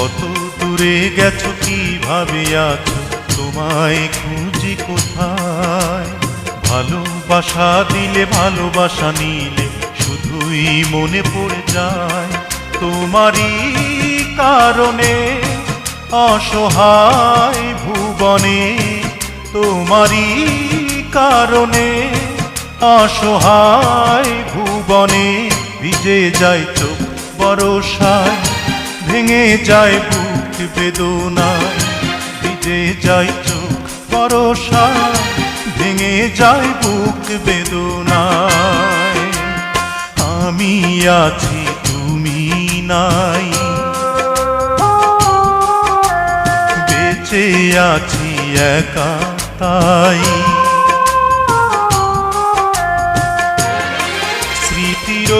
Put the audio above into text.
কত দূরে গেছো, কীভাবে আছো, তোমায় খুঁজি কোথায়? ভালোবাসা দিলে ভালোবাসা নিলে শুধুই মনে পড়ে যায়। তোমারই কারণে, অসহায় ভুবনে, তোমারই কারণে, অসহায় ভুবনে ভিজে যায় চোখ বরসায়। ভেঙে যায় বুক বেদনায় ভিজে যায় চোখ বরসায় ভেঙে যায় বুক বেদনায় আমি আছি, তুমি নাই। বেঁচে আছি, একা তাই। স্মৃতির